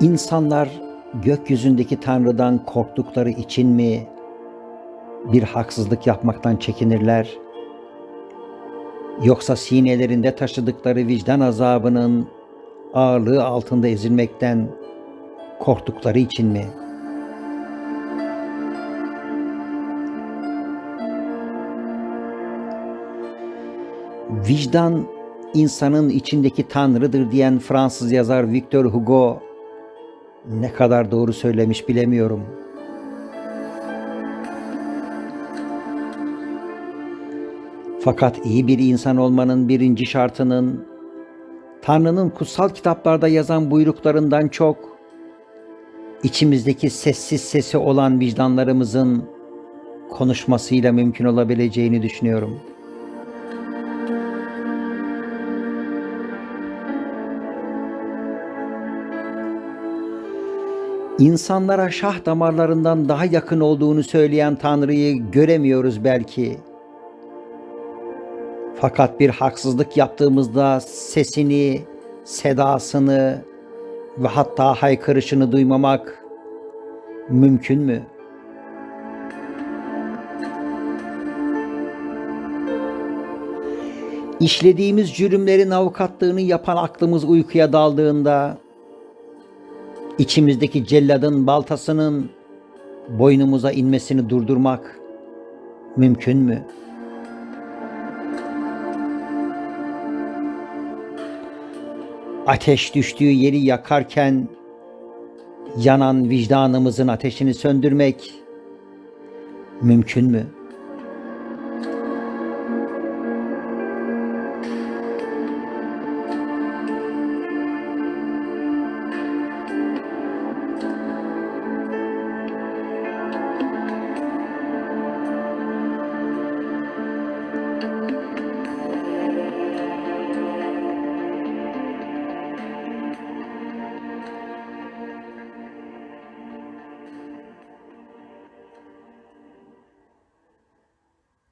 İnsanlar gökyüzündeki Tanrı'dan korktukları için mi bir haksızlık yapmaktan çekinirler? Yoksa sinelerinde taşıdıkları vicdan azabının ağırlığı altında ezilmekten korktukları için mi? Vicdan insanın içindeki tanrıdır diyen Fransız yazar Victor Hugo ne kadar doğru söylemiş bilemiyorum. Fakat iyi bir insan olmanın birinci şartının Tanrı'nın kutsal kitaplarda yazan buyruklarından çok içimizdeki sessiz sesi olan vicdanlarımızın konuşmasıyla mümkün olabileceğini düşünüyorum. İnsanlara şah damarlarından daha yakın olduğunu söyleyen Tanrı'yı göremiyoruz belki. Fakat bir haksızlık yaptığımızda sesini, sedasını ve hatta haykırışını duymamak mümkün mü? İşlediğimiz cürümlerin avukatlığını yapan aklımız uykuya daldığında içimizdeki celladın baltasının boynumuza inmesini durdurmak mümkün mü? Ateş düştüğü yeri yakarken yanan vicdanımızın ateşini söndürmek mümkün mü?''